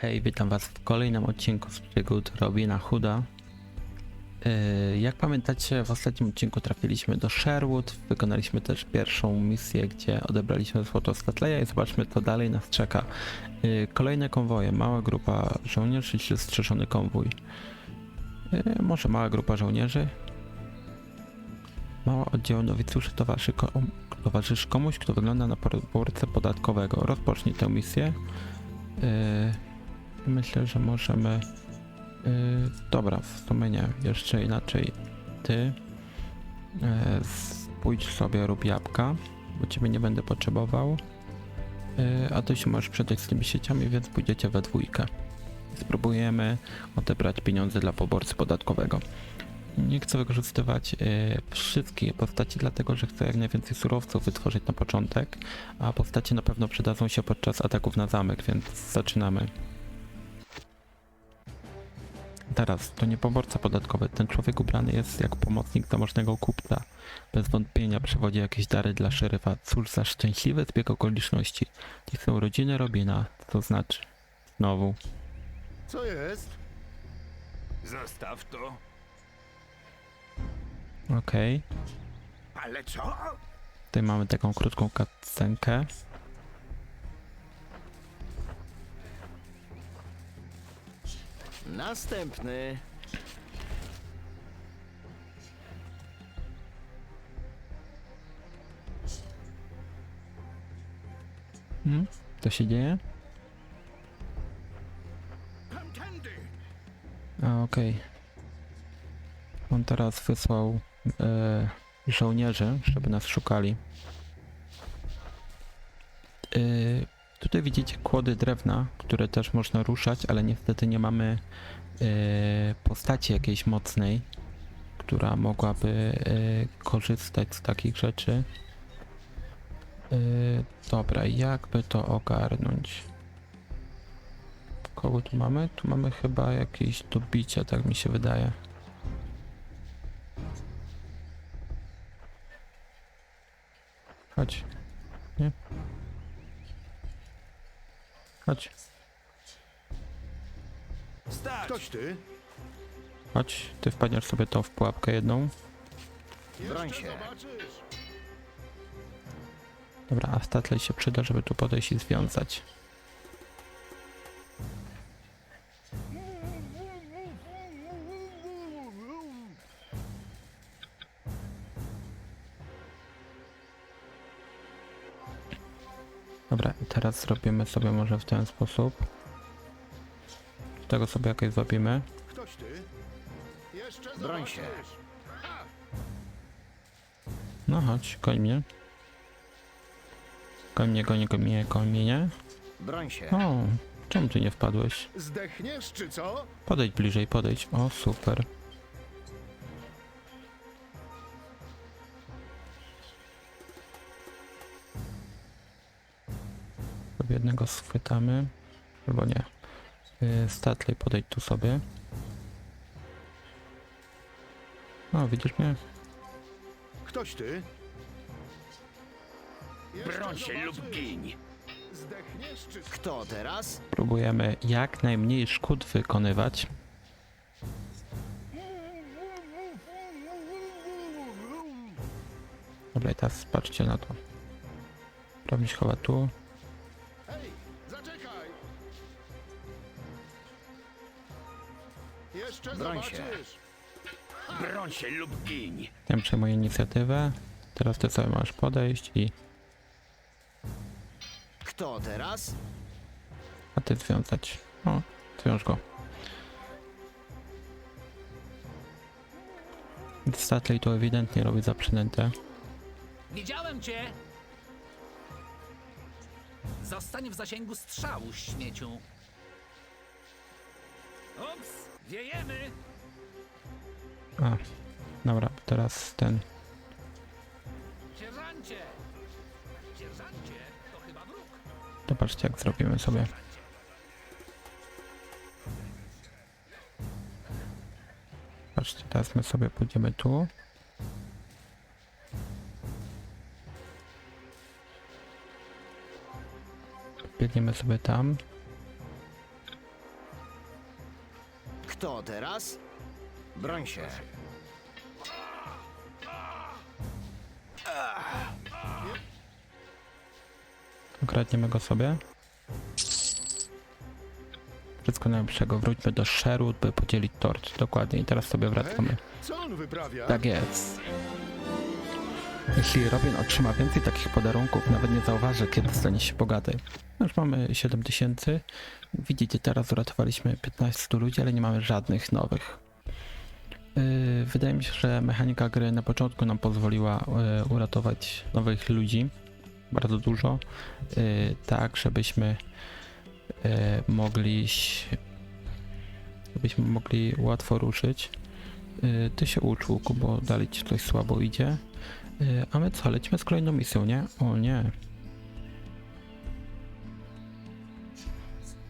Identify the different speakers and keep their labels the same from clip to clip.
Speaker 1: Hej, witam was w kolejnym odcinku z przygód Robina Hooda. Yy, Jak pamiętacie, w ostatnim odcinku trafiliśmy do Sherwood, wykonaliśmy też pierwszą misję, gdzie odebraliśmy złoto Statleya i zobaczmy co dalej nas czeka. Yy, Kolejne konwoje, mała grupa żołnierzy czy strzeżony konwój. Yy, Może mała grupa żołnierzy. Mała oddział nowicjuszy towarzyszy, kom- towarzyszy komuś, kto wygląda na poborcę podatkowego. Rozpocznij tę misję. Yy, Myślę, że możemy. Yy, dobra, w sumie nie. Jeszcze inaczej. Ty yy, pójdź sobie, rób jabłka, bo ciebie nie będę potrzebował. Yy, a ty się możesz przydać z tymi sieciami, więc pójdziecie we dwójkę. Spróbujemy odebrać pieniądze dla poborcy podatkowego. Nie chcę wykorzystywać yy, wszystkich postaci, dlatego że chcę jak najwięcej surowców wytworzyć na początek, a postacie na pewno przydadzą się podczas ataków na zamek, więc zaczynamy. Teraz, to nie poborca podatkowy. Ten człowiek ubrany jest jak pomocnik zamożnego kupca. Bez wątpienia przewodzi jakieś dary dla szeryfa. Cóż za szczęśliwy zbieg okoliczności. Ci są rodziny Robina. Co to znaczy? Znowu.
Speaker 2: Co jest?
Speaker 3: Zostaw to.
Speaker 1: Okej.
Speaker 3: Ale co?
Speaker 1: Tutaj mamy taką krótką cutscenkę.
Speaker 2: Następny.
Speaker 1: Hmm? Co się dzieje? A, okej. On teraz wysłał e, żołnierzy, żeby nas szukali. E, tutaj widzicie kłody drewna, które też można ruszać, ale niestety nie mamy e, postaci jakiejś mocnej, która mogłaby e, korzystać z takich rzeczy. E, dobra, jakby to ogarnąć? Kogo tu mamy? Tu mamy chyba jakieś do bicia, tak mi się wydaje. Chodź. Nie? Chodź,
Speaker 3: Stać!
Speaker 2: Ktoś ty?
Speaker 1: chodź. Ty wpadniesz sobie to w pułapkę jedną.
Speaker 2: Broń się.
Speaker 1: Dobra, a statlej się przyda, żeby tu podejść i związać. Teraz zrobimy sobie może w ten sposób. Tego sobie jakieś zrobimy.
Speaker 2: Ktoś ty? Jeszcze
Speaker 3: Broń się.
Speaker 1: No chodź, koń mnie. Koń mnie, koń, koń mnie, koń mnie, nie?
Speaker 3: Broń się.
Speaker 1: O, czemu ty nie wpadłeś?
Speaker 2: Zdechniesz czy co?
Speaker 1: Podejdź bliżej, podejdź. O, super. Jednego schwytamy. Albo nie. Yy, Statley, podejdź tu sobie. O, widzisz mnie?
Speaker 2: Ktoś ty?
Speaker 3: Broń się lub giń!
Speaker 2: Zdechniesz czy?
Speaker 3: Kto teraz?
Speaker 1: Próbujemy jak najmniej szkód wykonywać. Dobra, i teraz patrzcie na to. Prawie się chowa tu.
Speaker 2: Jeszcze
Speaker 3: Broń się.
Speaker 2: zobaczysz.
Speaker 3: Broń się lub giń!
Speaker 1: Ja przejmuję inicjatywę. Teraz ty sobie masz podejść i...
Speaker 3: Kto teraz?
Speaker 1: A ty związać. O, zwiąż go. Statley to ewidentnie robi za przynętę.
Speaker 4: Widziałem cię! Zostań w zasięgu strzału, śmieciu. Ups, wiejemy!
Speaker 1: A, dobra, teraz ten...
Speaker 4: Sierżancie! Sierżancie, to chyba wróg.
Speaker 1: Zobaczcie jak zrobimy sobie. Patrzcie, teraz my sobie pójdziemy tu. Biegniemy sobie tam.
Speaker 3: Kto teraz? Broń się.
Speaker 1: Ukradniemy go sobie. Wszystko najlepszego. Wróćmy do Sherwood, by podzielić tort. Dokładnie. I teraz sobie wracamy.
Speaker 2: Co on wyprawia?
Speaker 1: Tak jest. Jeśli Robin otrzyma więcej takich podarunków, nawet nie zauważy, kiedy stanie się bogaty. Już mamy 7000. Widzicie, teraz uratowaliśmy 15 ludzi, ale nie mamy żadnych nowych. Yy, wydaje mi się, że mechanika gry na początku nam pozwoliła yy, uratować nowych ludzi. Bardzo dużo. Yy, tak, żebyśmy mogli żebyśmy mogli łatwo ruszyć. Y, Ty się ucz łuku, bo dalej ci coś słabo idzie. Y, A my co, lecimy z kolejną misją, nie? O nie.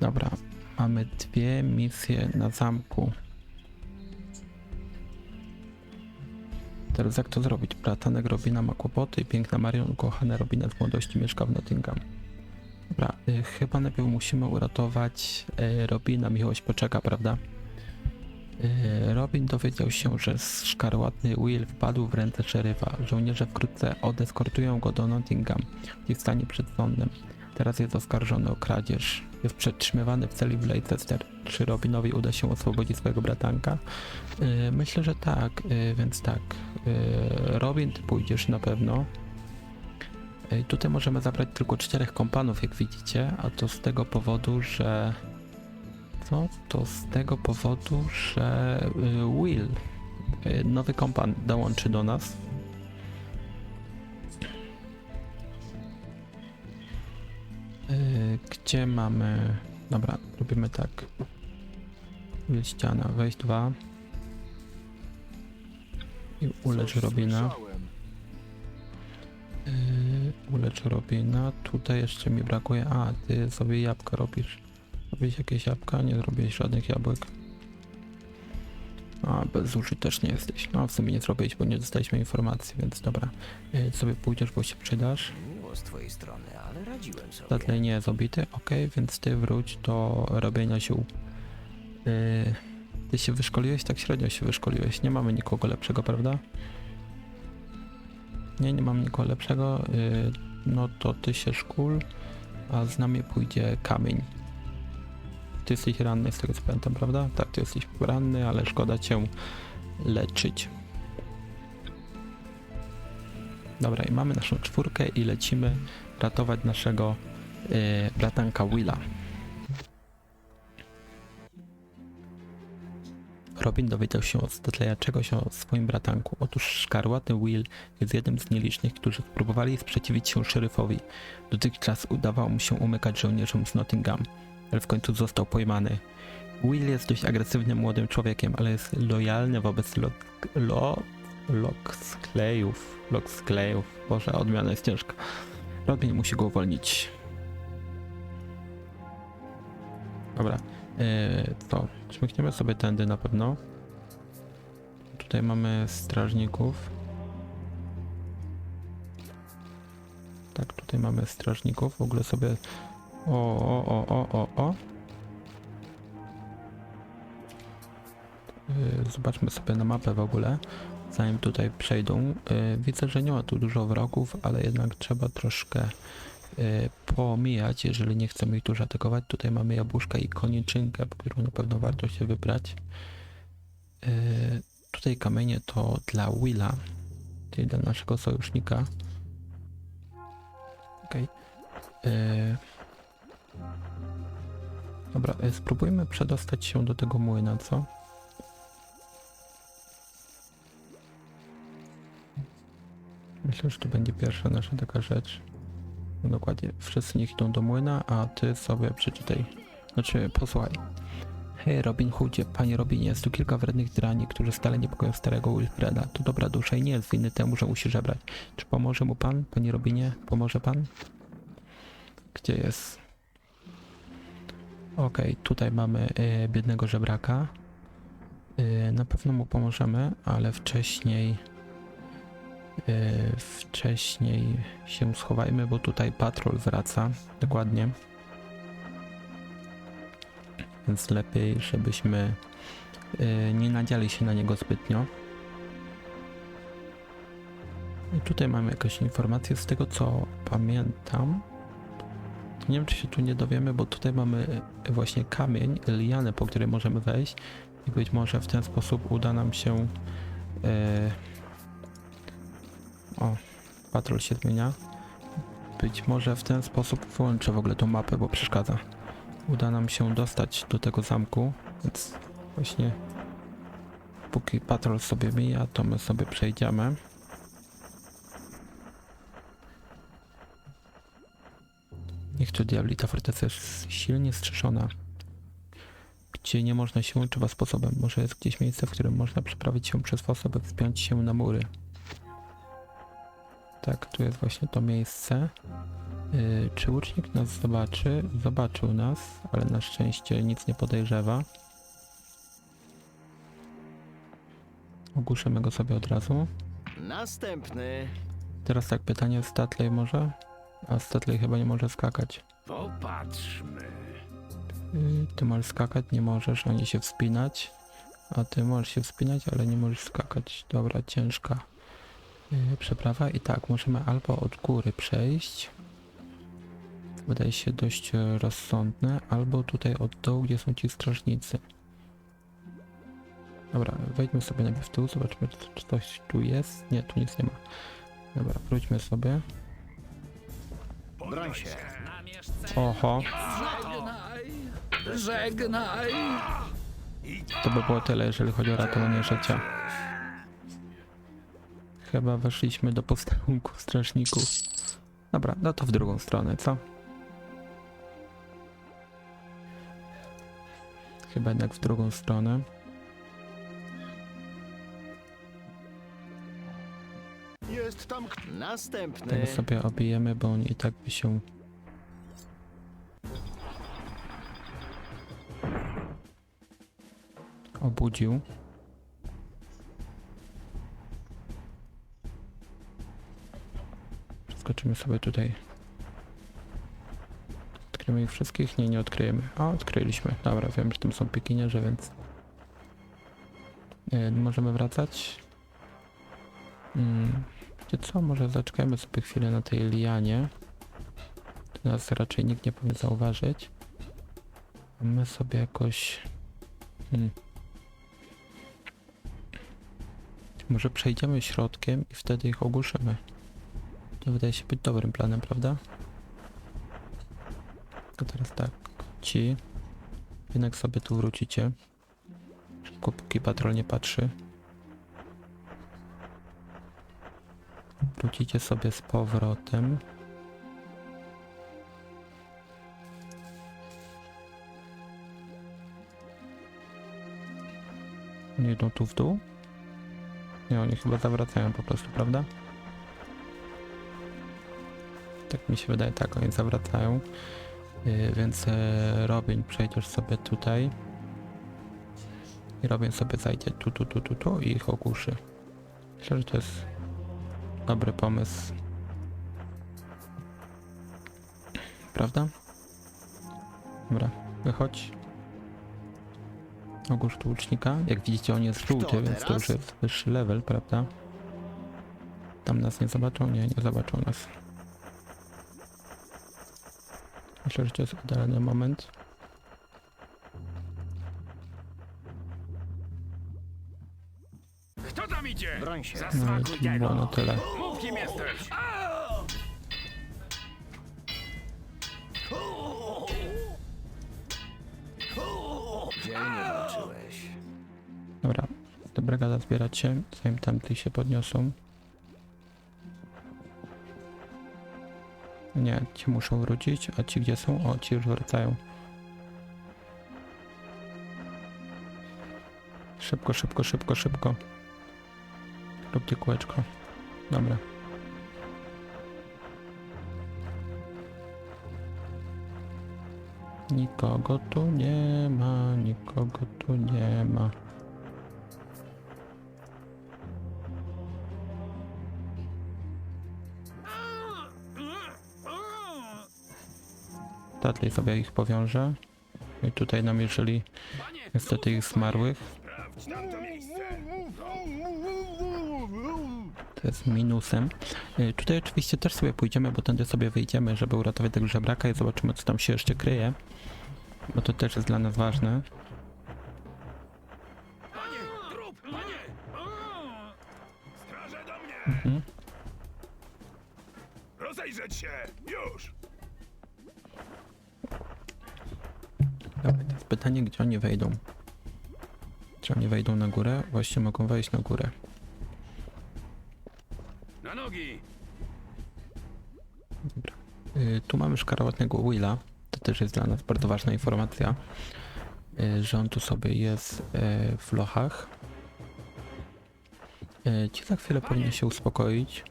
Speaker 1: Dobra, mamy dwie misje na zamku. Teraz jak to zrobić? Bratanek Robina ma kłopoty, piękna Marion ukochana Robina z młodości mieszka w Nottingham. Dobra, y, chyba najpierw musimy uratować y, Robina, miłość poczeka, prawda? Yy, Robin dowiedział się, że szkarłatny Will wpadł w ręce szeryfa. Żołnierze wkrótce odeskortują go do Nottingham i stanie przed sądem. Teraz jest oskarżony o kradzież. Jest przetrzymywany w celi w Leicester. Czy Robinowi uda się oswobodzić swojego bratanka? Yy, myślę, że tak, yy, więc tak. Yy, Robin, ty pójdziesz na pewno. Tutaj możemy zabrać tylko czterech kompanów, jak widzicie, a to z tego powodu, że co? To z tego powodu, że y, Will, y, nowy kompan, dołączy do nas. Gdzie mamy... Dobra, robimy tak. Ściana, wejść dwa. I ulecz Robina. Yy, ulecz Robina. Tutaj jeszcze mi brakuje. A, ty sobie jabłka robisz. Robisz jakieś jabłka? Nie zrobiłeś żadnych jabłek. A, bezużyteczny jesteś. No, w sumie nie zrobiłeś, bo nie dostaliśmy informacji, więc dobra. Yy, sobie pójdziesz, bo się przydasz.
Speaker 3: Z twojej strony, ale radziłem sobie.
Speaker 1: Dudley nie jest obity, ok, więc ty wróć do robienia ziół. Yy, ty się wyszkoliłeś? Tak średnio się wyszkoliłeś. Nie mamy nikogo lepszego, prawda? Nie, nie mam nikogo lepszego. Yy, no to ty się szkól, a z nami pójdzie kamień. Ty jesteś ranny z tego co pamiętam, prawda? Tak, ty jesteś ranny, ale szkoda cię leczyć. Dobra, i mamy naszą czwórkę i lecimy ratować naszego yy, bratanka Willa. Robin dowiedział się od Dudleya czegoś o swoim bratanku. Otóż szkarłatny Will jest jednym z nielicznych, którzy spróbowali sprzeciwić się szeryfowi. Dotychczas udawało mu się umykać żołnierzom z Nottingham, ale w końcu został pojmany. Will jest dość agresywnym młodym człowiekiem, ale jest lojalny wobec lo, lo, Locksklejów. Locksklejów. Boże, odmiana jest ciężka. Robin musi go uwolnić. Dobra. Yy, to sobie tędy na pewno. Tutaj mamy strażników. Tak, tutaj mamy strażników. W ogóle sobie. O, o, o, o, o, o. Yy, zobaczmy sobie na mapę w ogóle. Zanim tutaj przejdą. Yy, widzę, że nie ma tu dużo wrogów, ale jednak trzeba troszkę y, pomijać, jeżeli nie chcemy ich dużo atakować. Tutaj mamy jabłuszka i koniczynkę, którą na pewno warto się wybrać. Y, tutaj kamienie to dla Willa, czyli dla naszego sojusznika. Y, Dobra, y, spróbujmy przedostać się do tego młyna, co? Myślę, że to będzie pierwsza nasza taka rzecz. No Dokładnie, wszyscy niech idą do młyna, a ty sobie przeczytaj. Znaczy, posłuchaj. Hej, Robin Hoodzie, panie Robinie, jest tu kilka wrednych drani, którzy stale niepokoją starego Wilfreda. To dobra dusza i nie jest winny temu, że musi żebrać. Czy pomoże mu pan, panie Robinie? Pomoże pan? Gdzie jest? Okej, tutaj mamy y, biednego żebraka. Y, na pewno mu pomożemy, ale wcześniej... Y, wcześniej się schowajmy, bo tutaj patrol wraca. Dokładnie. Więc lepiej, żebyśmy yy, nie nadziali się na niego zbytnio. I tutaj mamy jakąś informację z tego co pamiętam. Nie wiem czy się tu nie dowiemy, bo tutaj mamy y, właśnie kamień, lianę, po której możemy wejść i być może w ten sposób uda nam się yy, o, patrol się zmienia. Być może w ten sposób wyłączę w ogóle tą mapę, bo przeszkadza. Uda nam się dostać do tego zamku, więc właśnie póki patrol sobie mija, to my sobie przejdziemy. Niech to diabli, ta forteca jest silnie strzeżona. Gdzie nie można się uczywa sposobem. Może jest gdzieś miejsce, w którym można przeprawić się przez fosę, by wspiąć się na mury. Tak, tu jest właśnie to miejsce. Yy, czy łucznik nas zobaczy? Zobaczył nas, ale na szczęście nic nie podejrzewa. Ogłuszymy go sobie od razu.
Speaker 3: Następny.
Speaker 1: Teraz tak, pytanie Statley może? A Statley chyba nie może skakać.
Speaker 4: Popatrzmy.
Speaker 1: Yy, ty możesz skakać, nie możesz, ani się wspinać. A ty możesz się wspinać, ale nie możesz skakać. Dobra, ciężka przeprawa. I tak, możemy albo od góry przejść. Wydaje się dość e, rozsądne, albo tutaj od dołu, gdzie są ci strażnicy. Dobra, wejdźmy sobie najpierw tu, zobaczmy czy, coś tu jest. Nie, tu nic nie ma. Dobra, wróćmy sobie.
Speaker 3: Broń się.
Speaker 1: Oho,
Speaker 4: Żegnaj. Żegnaj.
Speaker 1: to by było tyle, jeżeli chodzi o ratowanie życia. Chyba weszliśmy do posterunku strażników. Dobra, no to w drugą stronę, co? Chyba jednak w drugą stronę.
Speaker 2: Jest tam?
Speaker 3: Następny.
Speaker 1: Tego sobie obijemy, bo on i tak by się... Obudził. Przeskoczymy sobie tutaj. Odkryjemy ich wszystkich? Nie, nie odkryjemy. A, odkryliśmy. Dobra, wiem, że tam są pikinierze, więc... E, możemy wracać. Mm. Wiecie co, może zaczekajmy sobie chwilę na tej lianie. Tu nas raczej nikt nie powinien zauważyć. My sobie jakoś... Hmm. Może przejdziemy środkiem i wtedy ich ogłuszymy. To wydaje się być dobrym planem, prawda? To teraz tak, ci jednak sobie tu wrócicie. Szybko, póki patrol nie patrzy. Wrócicie sobie z powrotem. Oni idą tu w dół? Nie, oni chyba zawracają po prostu, prawda? Tak mi się wydaje, tak, oni zawracają. Yy, więc e, Robin przejdziesz sobie tutaj. I Robin sobie zajdzie tu, tu, tu, tu, tu i ich ogłuszy. Myślę, że to jest dobry pomysł. Prawda? Dobra, wychodź. Ogłóż tu łucznika. Jak widzicie on jest żółty, więc to już jest wyższy level, prawda? Tam nas nie zobaczą? Nie, nie zobaczą nas. Myślę, że to jest idealny moment.
Speaker 4: Kto tam idzie?
Speaker 3: Broń się.
Speaker 1: No i
Speaker 4: Zasmakuj
Speaker 1: było na
Speaker 4: tego.
Speaker 1: tyle.
Speaker 4: Mów kim jesteś.
Speaker 3: Dzielnie walczyłeś.
Speaker 1: Dobra, do brygada zbierać się, zanim tamtych się podniosą. Nie, ci muszą wrócić, a ci gdzie są? O, ci już wracają. Szybko, szybko, szybko, szybko. Róbcie kółeczko. Dobra. Nikogo tu nie ma, nikogo tu nie ma. Tatley sobie ich powiąże. I tutaj namierzyli
Speaker 4: Panie,
Speaker 1: niestety ich zmarłych. To jest minusem. Y, Tutaj oczywiście też sobie pójdziemy, bo tędy sobie wyjdziemy, żeby uratować tego żebraka i zobaczymy, co tam się jeszcze kryje. Bo to też jest dla nas ważne. Mhm.
Speaker 5: Rozejrzeć się! Już!
Speaker 1: Pytanie, gdzie oni wejdą? Czy oni wejdą na górę? Właśnie mogą wejść na górę.
Speaker 5: Na nogi!
Speaker 1: Y, Tu mamy szkarłatnego Willa. To też jest dla nas bardzo ważna informacja, y, że on tu sobie jest y, w lochach. Y, Ci za chwilę powinien się uspokoić.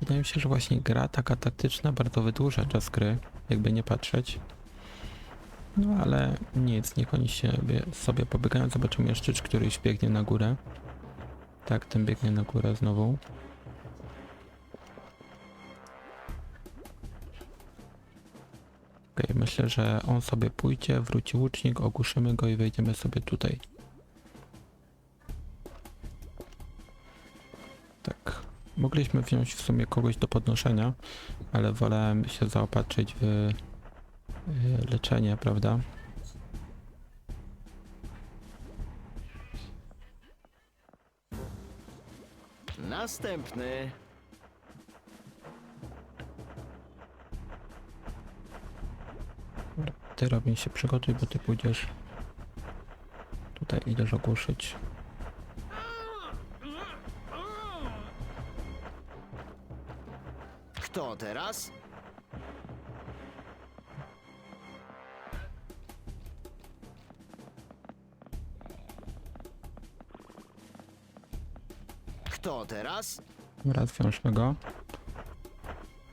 Speaker 1: Wydaje mi się, że właśnie gra taka taktyczna bardzo wydłuża czas gry, jakby nie patrzeć. No ale nic, niech oni sobie, sobie pobiegają. Zobaczymy jeszcze, czy któryś biegnie na górę. Tak, ten biegnie na górę znowu. Okej, myślę, że on sobie pójdzie, wróci łucznik, ogłuszymy go i wejdziemy sobie tutaj. Tak. Mogliśmy wziąć w sumie kogoś do podnoszenia, ale wolałem się zaopatrzyć w leczenie, prawda?
Speaker 3: Następny.
Speaker 1: Ty Robin się przygotuj, bo ty pójdziesz tutaj idziesz ogłuszyć.
Speaker 3: Kto teraz? Teraz?
Speaker 1: Dobra, zwiążmy go.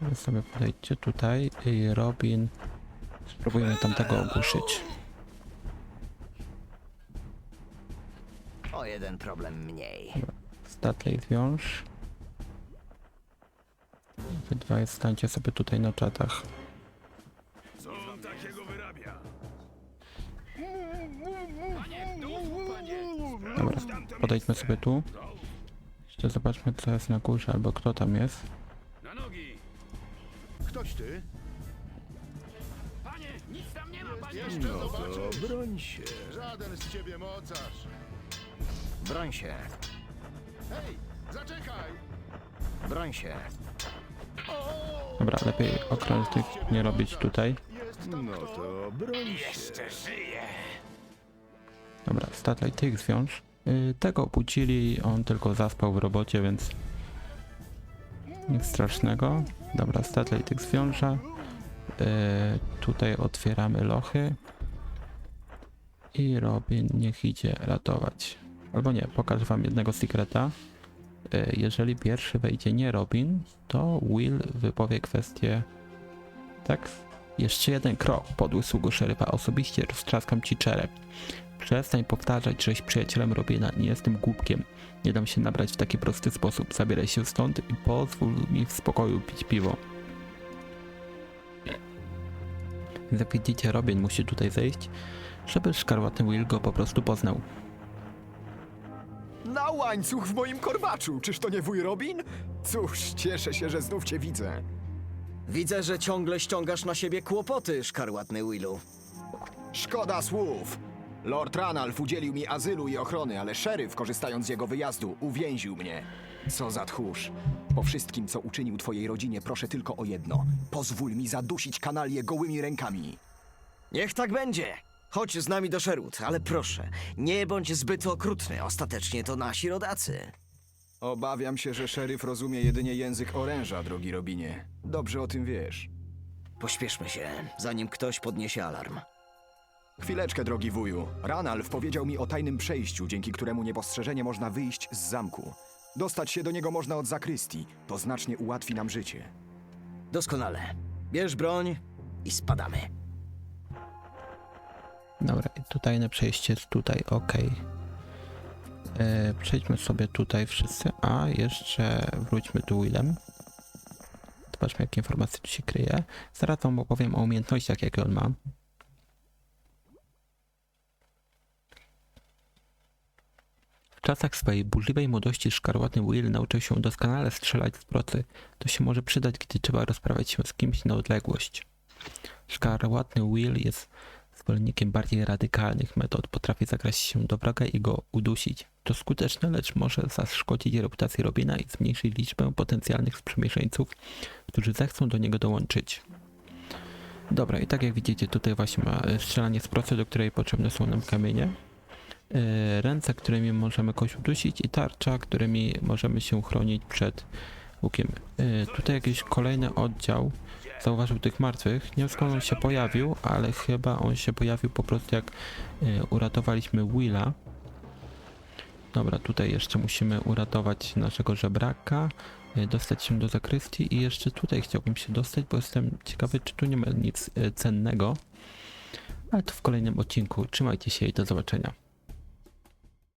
Speaker 1: Wy sobie podejdźcie tutaj i Robin spróbujemy tamtego ogłuszyć.
Speaker 3: O jeden problem mniej.
Speaker 1: Statley zwiąż. Wy dwaj stańcie sobie tutaj na czatach.
Speaker 5: Co on takiego wyrabia?
Speaker 1: Dobra, podejdźmy sobie tu. Jeszcze zobaczmy co jest na górze albo kto tam jest.
Speaker 5: Na nogi!
Speaker 2: Ktoś ty?
Speaker 4: Panie, nic tam nie ma, panie!
Speaker 2: Jeszcze zobaczysz.
Speaker 3: broń się.
Speaker 2: Żaden z ciebie mocarz.
Speaker 3: Broń się.
Speaker 2: Hej, zaczekaj!
Speaker 3: Broń się.
Speaker 1: Dobra, lepiej okrętnych nie robić tutaj.
Speaker 2: Jest tam no to broń się.
Speaker 1: Dobra, Statley tych zwiąż. Yy, tego obudzili, on tylko zaspał w robocie, więc nic strasznego. Dobra, Statley tych zwiąża. Yy, tutaj otwieramy lochy. I Robin niech idzie ratować. Albo nie, pokażę wam jednego sekreta. Yy, jeżeli pierwszy wejdzie nie Robin, to Will wypowie kwestię tak? Jeszcze jeden krok, podły sługu szeryfa, osobiście roztrzaskam ci czerep. Przestań powtarzać, żeś przyjacielem Robina, nie jestem głupkiem. Nie dam się nabrać w taki prosty sposób. Zabieraj się stąd i pozwól mi w spokoju pić piwo. Jak widzicie, Robin musi tutaj zejść, żeby szkarłatny Will go po prostu poznał.
Speaker 6: Na łańcuch w moim korbaczu! Czyż to nie wuj Robin? Cóż, cieszę się, że znów cię widzę.
Speaker 3: Widzę, że ciągle ściągasz na siebie kłopoty, szkarłatny Willu.
Speaker 6: Szkoda słów! Lord Ranalf udzielił mi azylu i ochrony, ale szeryf, korzystając z jego wyjazdu, uwięził mnie. Co za tchórz. Po wszystkim, co uczynił twojej rodzinie, proszę tylko o jedno. Pozwól mi zadusić kanalię gołymi rękami.
Speaker 3: Niech tak będzie. Chodź z nami do Sherwood, ale proszę, nie bądź zbyt okrutny. Ostatecznie to nasi rodacy.
Speaker 6: Obawiam się, że szeryf rozumie jedynie język oręża, drogi Robinie. Dobrze o tym wiesz.
Speaker 3: Pośpieszmy się, zanim ktoś podniesie alarm.
Speaker 6: Chwileczkę, drogi wuju. Ranalf powiedział mi o tajnym przejściu, dzięki któremu niepostrzeżenie można wyjść z zamku. Dostać się do niego można od zakrystii. To znacznie ułatwi nam życie.
Speaker 3: Doskonale. Bierz broń i spadamy.
Speaker 1: Dobra, i tutaj na przejście tutaj, ok. E, przejdźmy sobie tutaj wszyscy, a jeszcze wróćmy tu Willem. Zobaczmy jakie informacje tu się kryje. Zaraz wam opowiem o umiejętnościach jakie on ma. czasach swojej burzliwej młodości szkarłatny Will nauczył się doskonale strzelać z procy. To się może przydać, gdy trzeba rozprawiać się z kimś na odległość. Szkarłatny Will jest zwolennikiem bardziej radykalnych metod. Potrafi zagrać się do wroga i go udusić. To skuteczne, lecz może zaszkodzić reputacji Robina i zmniejszyć liczbę potencjalnych sprzymierzeńców, którzy zechcą do niego dołączyć. Dobra, i tak jak widzicie, tutaj właśnie ma e, strzelanie z procy, do której potrzebne są nam kamienie. E, Ręce, którymi możemy kogoś udusić i tarcza, którymi możemy się chronić przed łukiem. E, Tutaj jakiś kolejny oddział zauważył tych martwych. Nie wiem skąd on się pojawił, ale chyba on się pojawił po prostu jak uratowaliśmy Willa. Dobra, tutaj jeszcze musimy uratować naszego żebraka, e, dostać się do zakrystii i jeszcze tutaj chciałbym się dostać, bo jestem ciekawy, czy tu nie ma nic e, cennego. Ale to w kolejnym odcinku. Trzymajcie się i do zobaczenia.